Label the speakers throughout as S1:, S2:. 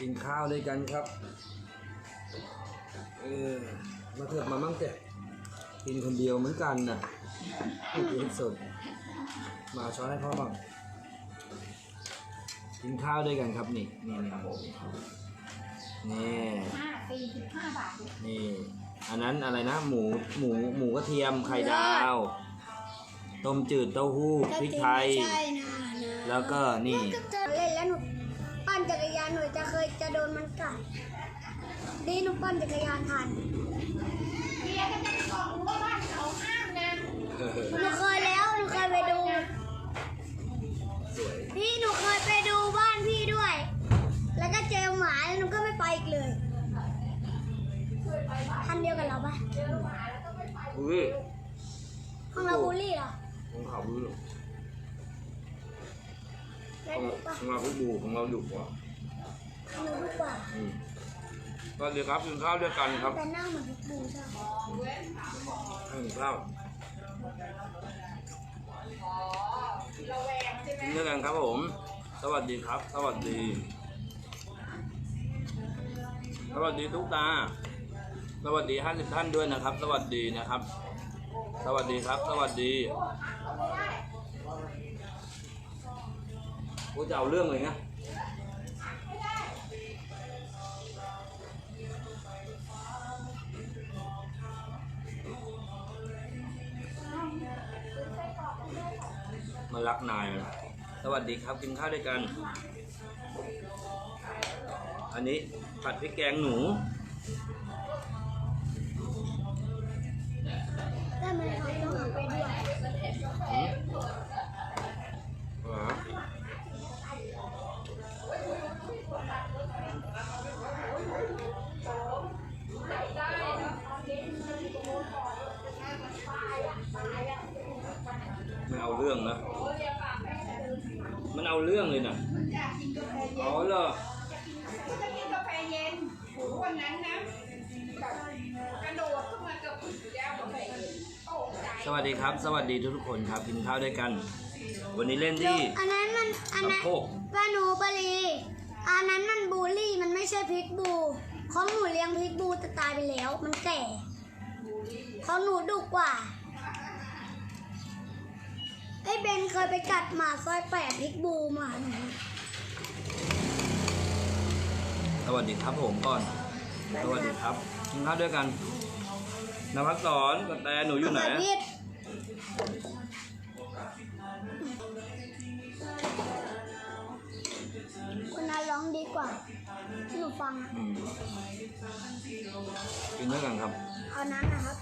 S1: กินข้าวด้วยกันครับ เออ มาเถิดมามั่งเถอะกินคนเดียวเหมือนกันนะไม่กินสดมาเอาช้อนให้พ่อบ้างกินข้าวด้วยกันครับนี่ นี่นี่นี่
S2: ห้าสี่สิบห้าบาท
S1: นี่ อันนั้นอะไรนะ หมู หมู หมูกระเทียม ไข่ดาว ต้มจืดเต้าหู้ พริกไทย
S3: ใช่นะนะ
S1: แล้วก็นี่
S3: ก็จะเล่นแล้วหนู ปั่นจักรยานหนูจะเคยจะโดนมันกัดดีหนูปั่นจักรยานทัน
S2: เบียร์ก็จะบอกว่าบ้านเขาห้ามนะ
S3: หนูเคยแล้วหนูเคยไปดู
S1: สวย
S3: พี่หนูเคยไปดูบ้านพี่ด้วย แล้วก็เจอหมาแล้วหนูก็ไม่ไปอีกเลยทันเดียวกับเราปะ
S1: อุ้ย
S3: ของเราบูลลี่เหรอ
S1: ของเขาดูหรอ
S3: แล้
S1: ข
S3: ว
S1: อง
S3: หนูปะ
S1: ของเราก็ดูของเราดุกว่า
S3: หนูดูกว่า
S1: อืมสวัสดีครับกินข้าวด้วยกันครับ
S3: แต่หน้าเหมือนพิกบูใช่ไหม
S1: กินข้าวกินด้วยกันครับผม สวัสดีครับ สวัสดี สวัสดีทุกตา สวัสดีห้าสิบท่านด้วยนะครับ สวัสดีนะครับ สวัสดีครับ สวัสดี กูจะเอาเรื่องเลยนะมารักนายเลยสวัสดีครับกินข้าวด้วยกัน อันนี้ผัดพริกแกงหนู
S3: เอา
S1: เรื่องเลยนะ
S2: อยากกินกาแฟเย็
S1: อ๋อนเหรอ
S2: ก็จะกินกาแฟเย็นโอ้โหวันนั้นนะแบบกระโดดขึ้นมาเกับแก้วกาแฟเย็นโอ้ใจ
S1: สวัสดีครับ สวัสดีทุกๆคนครับกินข้าวด้วยกัน วันนี้เล่นที่
S3: อันนั้นมันอันนั้น
S1: สะโพก
S3: ป้าหนูปารีอันนั้นมันบูลลี่มันไม่ใช่พิกบูของหนูเลี้ยงพิกบูแต่ตายไปแล้ว มันแก่ของหนูดุกว่า ไอ้เบนเคยไปกัดหมาซอยแปดพิกบูหมาหนู
S1: สวัสดีครับผมก่อน สวัสดีครับกินข้าวด้วยกันนภัสสอนกับแต่หนูอยู่ไหน
S3: ข
S1: อะ
S3: พิษคนนั้นร้องดีกว่าที่หนูฟังอะ
S1: อืมกินด้วยกันครับ
S3: เอานั้นนะครับ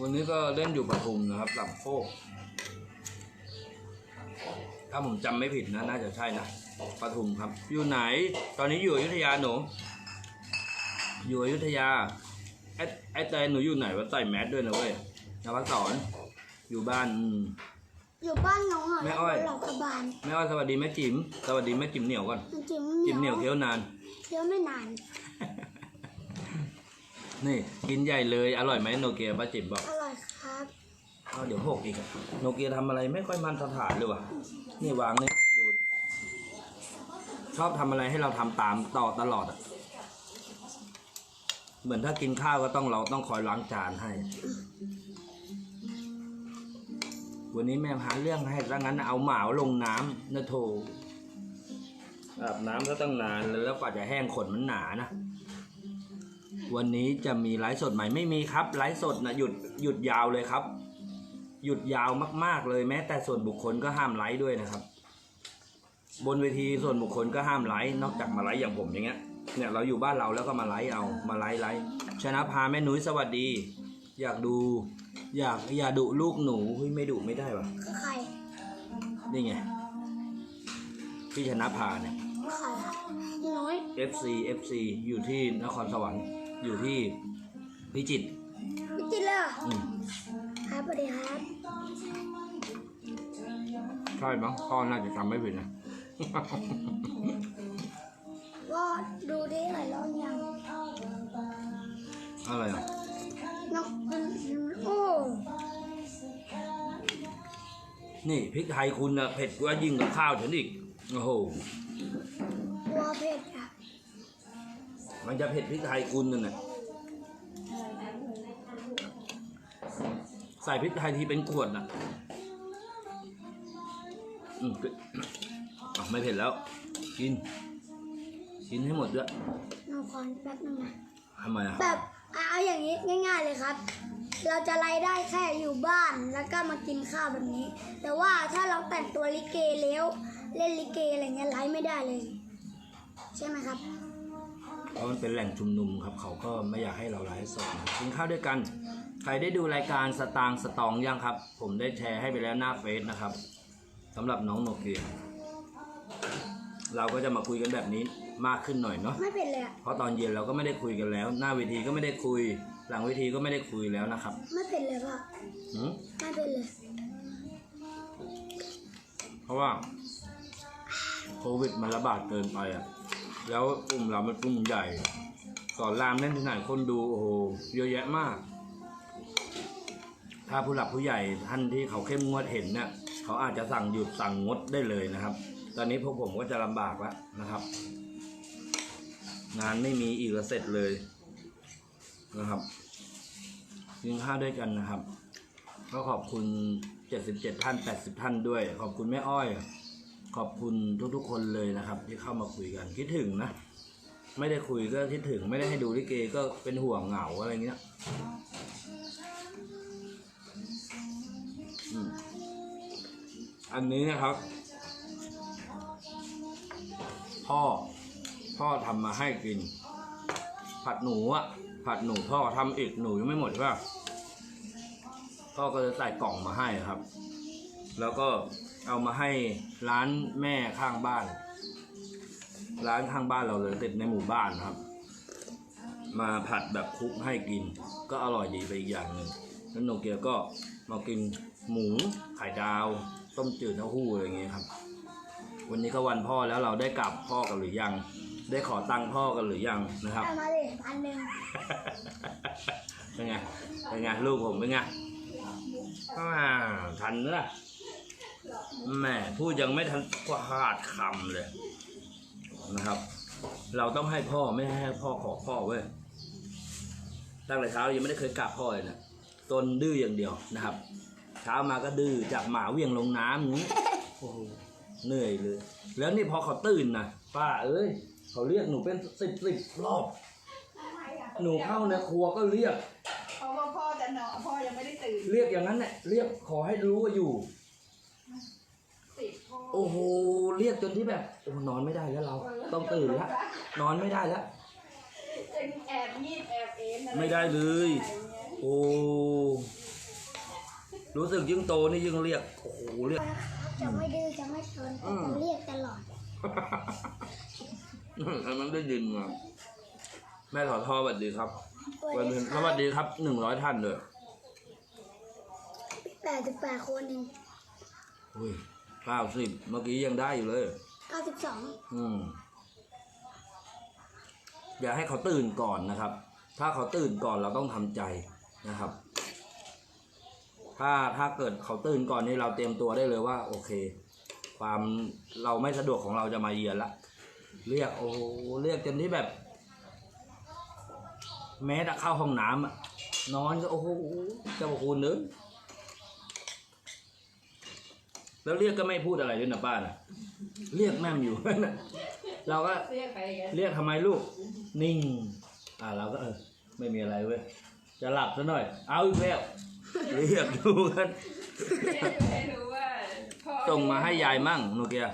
S1: วันนี้ก็เล่นอยู่ปทุมนะครับหลับโคกถ้าผมจำไม่ผิดนะน่าจะใช่นะปทุมครับ อยู่ไหน ตอนนี้อยู่อยุธยาหนูอยู่อยุธยาไอ้ไอ้แต่หนูอยู่ไหนวะใส่แมสด้วยนะเว้ยนภัสสอนอยู่บ้านอืม
S3: อยู่บ้านน้องอะ
S1: แม่อ้อย
S3: หลับกระบาล
S1: แม่อ้อยสวัสดีแม่จิ๋มสวัสดีแม่จิ๋มเหนียวก่อน
S3: มันจิ้ม
S1: จิ๋มเหนียวเคี้ยวนาน
S3: เคี้ยวไม่นาน
S1: นี่กินใหญ่เลยอร่อยไหมโนเกียป้าจิ๋มบอก
S3: อร่อยครับ
S1: เอาเดี๋ยวหกอีกโนเกียทำอะไรไม่ค่อยมันสถานเลยว่ะ นี่วางนี่ดูดชอบทำอะไรให้เราทำตามต่อตลอดอะเหมือนถ้ากินข้าวก็ต้องเราต้องคอยล้างจานให้ วันนี้แม่หาเรื่องให้ซะงั้นเอาหมาลงน้ำนะโถอาบน้ำก็ตั้งนานแล้วกว่าจะแห้งขนมันหนานะ วันนี้จะมีไลฟ์สดไหม่ไม่มีครับไลฟ์สดนะหยุดหยุดยาวเลยครับ หยุดยาวมาก ๆ เลยแม้ แต่ส่วนบุคคลก็ห้ามไลฟ์ด้วยนะครับ บนเวทีส่วนบุคคลก็ห้ามไลฟ์นอกจากมาไลฟ์อย่างผมอย่างเงี้ยเนี่ยเราอยู่บ้านเราแล้วก็มาไลฟ์เอามาไลฟ์ไลฟ์ชนะพาแม่นุ้ยสวัสดี อยากดู อยากอย่าดุลูกหนูเฮ้ยไม่ดุไม่ได้วะ
S3: คือใคร
S1: นี่ไงพี่ชนะพาเนี่ย
S3: คือใครอะน้อย
S1: FC FC อยู่ที่นครสวรรค์อยู่ที่พิจิตร
S3: พี่จิตรเลยเหรอ
S1: อืม
S3: ครับสวัสดีครับ
S1: ใช่มั้งพ่อน่าจะจำไม่ผิดนะ
S3: ว่าดูดิหลายรอบยัง
S1: อะไรอะ
S3: น้องโอ้
S1: นี่พริกไทยคุณนะเผ็ดกว่ายิ่งกับข้าวฉันอีกโอ้โห
S3: กลัวเผ็ดอะ
S1: มันจะเผ็ดพริกไทยคุณนั่นน่ะ ส่พริกไทยทีเป็นขวดน่ะอืมก็อะไม่เผ็ดแล้ว กิน กินให้หมดด้วย
S3: หนูขอแป๊บนึงนะ
S1: ทำไมอะ
S3: แบบเอาเอาอย่างนี้ง่าย ๆเลยครับ เราจะไล่ได้แค่อยู่บ้านแล้วก็มากินข้าวแบบนี้ แต่ว่าถ้าเราแต่งตัวลิเกแล้ว เล่นลิเกอะไรเงี้ยไล่ไม่ได้เลย ใช่ไหมครับ
S1: เพ ราะมันเป็นแหล่งชุมนุมครับ เขาก็ไม่อยากให้เราไลฟ์สดนะกินข้าวด้วยกัน ใครได้ดูรายการสตางค์สตองยังครับ ผมได้แชร์ให้ไปแล้วหน้าเฟซนะครับสำหรับน้องโนเกียเราก็จะมาคุยกันแบบนี้มากขึ้นหน่อยเนาะ
S3: ไม่เป็นเลยอะ
S1: เพราะตอนเย็นเราก็ไม่ได้คุยกันแล้ว หน้าเวทีก็ไม่ได้คุย หลังเวทีก็ไม่ได้คุยแล้วนะครับ
S3: ไม่เป็นเลยพ่อ
S1: หืม
S3: ไม่เป็นเลย
S1: เพราะว่าโควิดมันระบาดเกินไปอะ แล้วกลุ่มเรามันกลุ่มใหญ่สอนรามเล่นที่ไหนคนดูโอ้โหเยอะแยะมาก ถ้าผู้หลักผู้ใหญ่ท่านที่เขาเข้มงวดเห็นเนี่ยเขาอาจจะสั่งหยุดสั่งงดได้เลยนะครับ ตอนนี้พวกผมก็จะลำบากแล้วนะครับ งานไม่มีอีกแล้วเสร็จเลยนะครับกินข้าวด้วยกันนะครับ ก็ขอบคุณ 77 ท่าน 80 ท่านด้วย ขอบคุณแม่อ้อย ขอบคุณทุกๆคนเลยนะครับ ที่เข้ามาคุยกันคิดถึงนะ ไม่ได้คุยก็คิดถึง ไม่ได้ให้ดูลิเกก็เป็นห่วงเหงาอะไรเงี้ยอันนี้นะครับ พ่อพ่อทำมาให้กิน ผัดหนูอะผัดหนูพ่อทำอีกหนูยังไม่หมดใช่ป่ะพ่อก็จะใส่กล่องมาให้ครับ แล้วก็เอามาให้ร้านแม่ข้างบ้าน ร้านข้างบ้านเราเลยติดในหมู่บ้านครับ มาผัดแบบคลุกให้กิน ก็อร่อยดีไปอีกอย่างหนึ่งแล้วโนเกียก็มากินหมูไข่ดาว ต้มจืดเต้าหู้อะไรอย่างเงี้ยครับ วันนี้ก็วันพ่อแล้วเราได้กลับพ่อกันหรือยัง ได้ขอตังค์พ่อกันหรือยังนะครับ
S3: เอามาเลยพันหนึ่ง
S1: เป็นไงเป็นไงลูกผมเป็นไงอ่าทันเนอะ แหม่พูดยังไม่ทันกว่าขาดคำเลยนะครับ เราต้องให้พ่อไม่ให้พ่อขอพ่อเว้ยตั้งแต่เช้ายังไม่ได้เคยกราบพ่อเลยนะตนดื้ออย่างเดียวนะครับ เช้ามาก็ดื้อจับหมาเวี่ยงลงน้ำอย่างนี้โอ้โหเหนื่อยเลย แล้วนี่พอเขาตื่นนะป้าเอ้ยเขาเรียกหนูเป็นสิบสิบรอบ หนูเข้าในครัวก็เรียก
S2: เพราะว่าพ่อจะนอนพ่อยังไม่ได้ตื่น
S1: เรียกอย่างนั้นแหละเรียกขอให้รู้ว่าอยู่
S2: ติดพ่อ
S1: โอ้โหเรียกจนที่แบบโอ้นอนไม่ได้แล้วเรา ต้องตื่นแล้วนอนไม่ได้แล้ว
S2: จะแอบงีบแอบเอ็นอะร
S1: ไม่ได้เลย
S2: อะไรเงี้ย
S1: โอ้รู้สึกยิ่งโตนี่ยิ่งเรียกโอ้โหเรียก
S3: จะไม่ดื้อจะไม่ทน
S1: อืม
S3: จะเรียกตลอด
S1: อันนั้นได้ยินมาแม่ขอโทษสวัสดีครับ
S3: สวั
S1: วัน
S3: สดี
S1: นี้
S3: ค
S1: ส
S3: รับ
S1: วัสดีครับหนึ่งร้อยท่านเลย
S3: แปดสิบแปดคนเอง
S1: อุ้ย เก้าสิบเมื่อกี้ยังได้อยู่เลย
S3: เก้าสิบสอง
S1: อืม อย่าให้เขาตื่นก่อนนะครับ ถ้าเขาตื่นก่อนเราต้องทำใจนะครับ ถ้าถ้าเกิดเขาตื่นก่อนนี่เราเตรียมตัวได้เลยว่า โอเค ความเราไม่สะดวกของเราจะมาเยือนละ เรียกโอ้โหเรียกจนที่แบบ แม้แต่เข้าห้องน้ำอะนอนก็โอ้โหเจ้าพระคุณเนื้อ แล้วเรียกก็ไม่พูดอะไรด้วยนะป้านะเรียกแม่มอยู่ เราก็
S2: เรียกไปกัน
S1: เรียกทำไมลูก นิ่ง อ่าเราก็เออ ไม่มีอะไรเว้ย จะหลับซะหน่อย เอาอีกแล้ว เรียกดูกัน
S2: เรียกให้รู้ว่าพ่อ
S1: ส่งมาให้ยายมั่งโนเกีย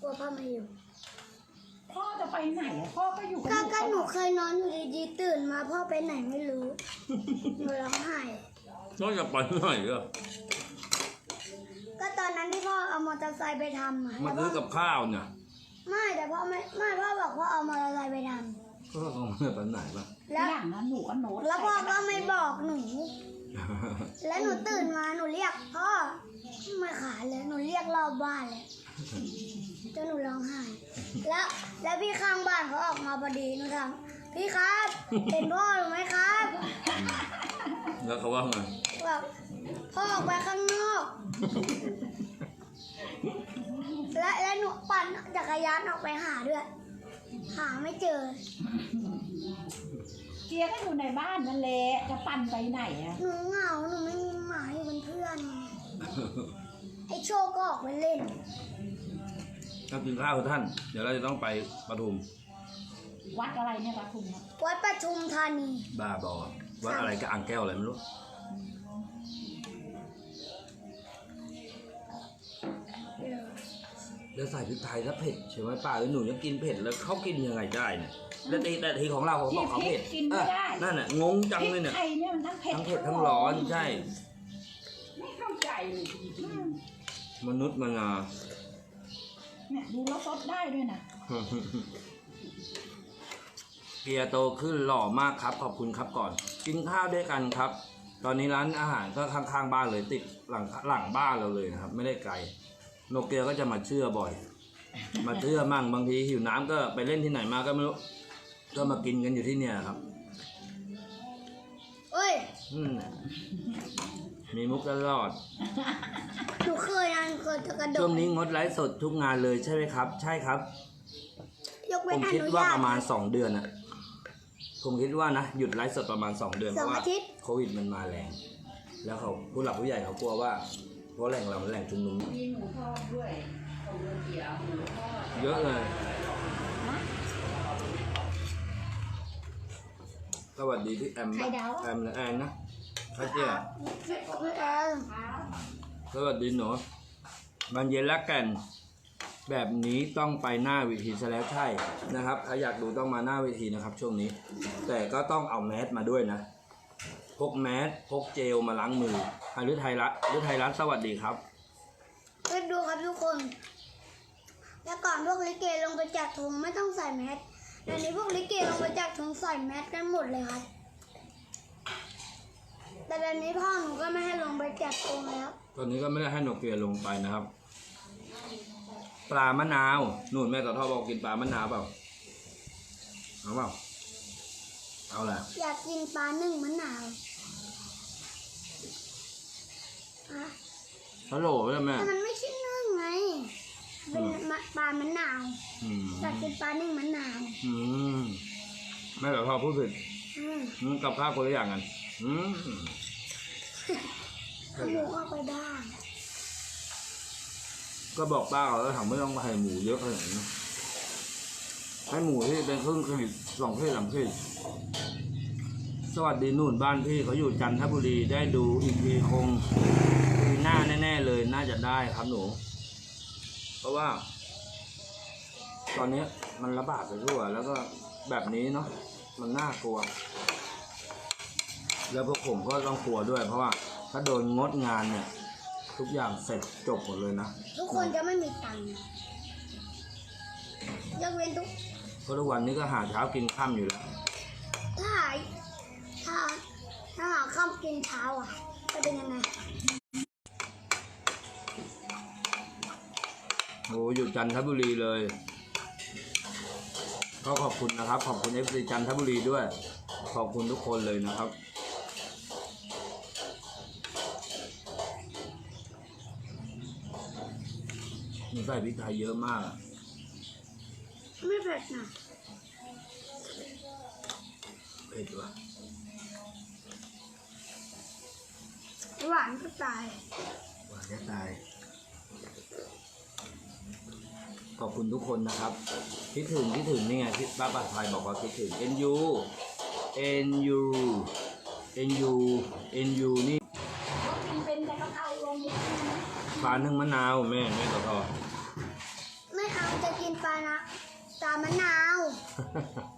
S3: กลัวพ่อไม่อยู่
S2: พ่อจะไปไหนอะพ่อก็อยู่
S3: ก็ก็หนูเคยนอนอยู่ดีๆตื่นมาพ่อไปไหนไม่รู้ หนูร้องไห้
S1: นอกจากไปหน่อยก็
S3: ก็ตอนนั้นที่พ่อเอามอเตอร์ไซค์ไปทำอะ
S1: มา
S3: แล้ว
S1: ซื้อ
S3: พ่อ
S1: กับข้าวเนี่ย
S3: ไม่แต่พ่อไม่ไม่พ่อบอกพ่อเอามอเตอร์ไซค์ไปท
S1: ก็คงไม่ไปไหนปะำ
S3: แล้ว
S2: อย่างนั้นหนูก็โน้ต
S3: แล้วพ่อก็ไม่บอกหนู แล้วหนูตื่นมาหนูเรียกพ่อไม่ขาดเลยหนูเรียกรอบบ้านเลยจนหนูร้องไห้แล้วแล้วพี่ข้างบ้านเขาออกมาพอดีหนูถามพี่ครับ เป็นพ่อหนูไหมครับ
S1: แล้วเขาว่าไง
S3: บอกพ่อออกไปข้างนอกไปและและหนูปั่นจักรยานออกไปหาด้วย หาไม่เจอ
S2: เกียร์ก็อยู่ในบ้านนั่นแหละจะปั่นไปไหนอะ
S3: หนูเหงาหนูไม่มีหมาอยู่เป็นเพื่อนไอโชคก็ออกไปเล่น
S1: ก็กินข้าวท่าน เดี๋ยวเราจะต้องไปปทุม
S2: วัดอะไรเนี่ยปทุมอะ
S3: วัดปทุมธานี
S1: บ้าบอวัดอะไรก็อ่างแก้วอะไรไม่รู้ แล้วใส่พริกไทยแล้วเผ็ดใช่ไหมป้าหรือหนูยังกินเผ็ดแล้วเขากินยังไงได้เนี่ยแล้วตีแต่ทีของเราเขาบอกเขาเผ็ด
S2: กินไม่ได้
S1: อะนั่นน่ะงงจังเลยเนี่ย
S2: พริกไทยเนี่ยมันทั้งเผ็ด
S1: ทั้งเผ็ดทั้งร้อนใช่
S2: ไม่เข้าใจเลยอืม
S1: มนุษย์มนา
S2: เนี่ยดูแล้วซดได้ด้วยนะ
S1: เกียร์โตขึ้นหล่อมากครับ ขอบคุณครับก่อน กินข้าวด้วยกันครับ ตอนนี้ร้านอาหารก็ข้างๆบ้านเลยติดหลังหลังบ้านเราเลยนะครับ ไม่ได้ไกล โนเกียก็จะมาเชื่อบ่อย มาเชื่อมั่งบางทีหิวน้ำก็ไปเล่นที่ไหนมาก็ไม่รู้ ก็มากินกันอยู่ที่เนี่ยครับ
S3: เอ้ย
S1: อืมมีมุกตลอด
S3: หนูเคยอันเคยจะกระโด
S1: ช่ว
S3: ด
S1: งนี้งดไลฟ์สดทุกงานเลยใช่ไหมครับ ใช่ครับ
S3: ยก
S1: ผ
S3: เว้น
S1: ม
S3: อ
S1: คิด
S3: นุ
S1: ว่า
S3: ญาต
S1: ประมาณสองเดือนอะผมคิดว่านะหยุดไลฟ์สดประมาณสองเดือน
S3: ส
S1: เพ
S3: อง
S1: ราะว่า
S3: อาทิตย์
S1: โควิดมันมาแรง แล้วเขาผู้หลักผู้ใหญ่เขากลัวว่า เพราะแหล่งเรามันแหล่งชุมนุม
S2: มีหมูทอดด้วยของเรือเกียวหมูทอด
S1: เยอะเลย สวัสดีพี่แอม
S2: ไข่ดาว
S1: แอมและแอนนะข้าเจีย
S3: พี่แอน
S1: สวัสดีหนูบันเย็นละกัน แบบนี้ต้องไปหน้าเวทีซะแล้วใช่นะครับถ้าอยากดูต้องมาหน้าเวทีนะครับ ช่วงนี้ แต่ก็ต้องเอาแมสมาด้วยนะ พกแมสพกเจลมาล้างมือฮารุไทยรัฐฮารุไทยรัฐสวัสดีครับ
S3: ไปดูครับทุกคน แล้วก่อนพวกลิเกลงไปจัดธงไม่ต้องใส่แมสเดี๋ยวนี้พวกลิเกลงไปจัดธงใส่แมสกันหมดเลยครับ แต่เดี๋ยวนี้พ่อหนูก็ไม่ให้ลงไปจัดธงแล้ว
S1: ตอนนี้ก็ไม่ได้ให้โนเกียลงไปนะครับ ปลามะนาวนู่นแม่ต่อทอบอกกินปลามะนาวเปล่าเอาเปล่าเอาแหละ
S3: อยากกินปลานึ่งมะนาวอะ
S1: ฮัลโหลใช่ไหม
S3: แต่มันไม่ใช่นึ่งไงเป็นมะปลามะนาว
S1: อืม
S3: อยากกินปลานึ่งมะนาว
S1: อืมแม่ต่อทอพูดผิด
S3: อืม
S1: อืมกับข้าวคนละอย่างกันอืม
S3: เอาหมูเข้าไปบ้าง
S1: ก็บอกป้าเขาแล้วถามไม่ต้องให้หมูเยอะขนาดนี้ให้หมูที่เป็นครึ่งขีดสองขีดสามขีดส วัสดีนู่นบ้านพี่เขาอยู่จันทบุรีได้ดูอีกทีคงปีหน้าแน่ ๆ เลยน่าจะได้ครับหนู เพราะว่า ตอนนี้มันระบาดไปทั่ว แล้วก็แบบนี้เนาะมันน่ากลัว แล้วพวกผมก็ต้องกลัวด้วย เพราะว่า ถ้าโดนงดงานเนี่ย ทุกอย่างเสร็จจบหมดเลยนะ
S3: ทุกคนจะไม่มีตังค์ยกเว้นทุก
S1: เพราะทุกวันนี้ก็หาเช้ากินค่ำอยู่แล้ว
S3: ถ้าหา ถ้าถ้าหาข้ามกินเช้าอะ จะเป็นยังไง
S1: โอ้อยู่จันทบุรีเลย ก็ขอบคุณนะครับ ขอบคุณเอฟซีจันทบุรีด้วย ขอบคุณทุกคนเลยนะครับมันใส่พริกไทยเยอะมากอะ
S3: ไม่เผ็ดนะ
S1: เผ็ดว่ะ
S3: หวานก็ตาย
S1: หวานจะตาย ขอบคุณทุกคนนะครับ คิดถึงคิดถึงนี่ไงที่ป้าปัดไทยบอกว่าคิดถึง NU NU NU NU นี่
S2: เขากินเป็นแต่กะเพราลงนิดนึงนะ
S1: ปลานึ่งมะนาวแม่แม่ต่อทอ
S3: ไม่เอาจะกินปลานะปลามะนาว
S1: เ